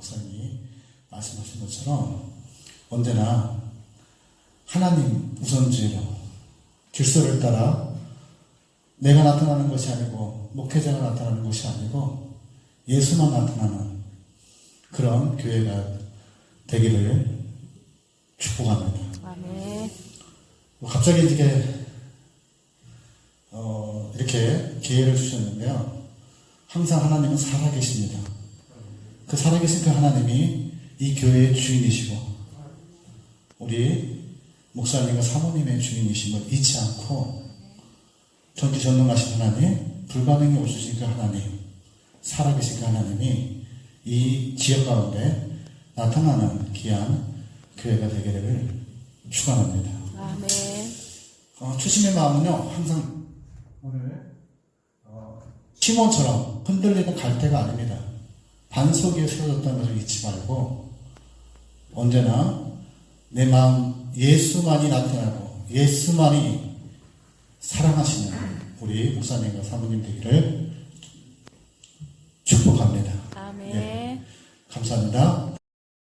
목사님이 말씀하신 것처럼 언제나 하나님 우선주의로 질서를 따라 내가 나타나는 것이 아니고 목회자가 나타나는 것이 아니고 예수만 나타나는 그런 교회가 되기를 축복합니다. 아멘. 갑자기 이렇게 어, 이렇게 기회를 주셨는데요. 항상 하나님은 살아계십니다. 그 살아계신 그 하나님이 이 교회의 주인이시고 우리 목사님과 사모님의 주인이심을 잊지 않고 전지전능하신 하나님, 불가능이 없으신 그 하나님, 살아계신 그 하나님이 이 지역 가운데 나타나는 귀한 교회가 되기를 축원합니다. 아멘. 어, 추심의 마음은요, 항상 오늘 어, 시몬처럼 흔들리는 갈대가 아닙니다. 반석 위에 세워졌다는 것을 잊지 말고 언제나 내 마음 예수만이 나타나고 예수만이 사랑하시는 우리 목사님과 사모님 되기를 축복합니다. 아멘. 예. 감사합니다.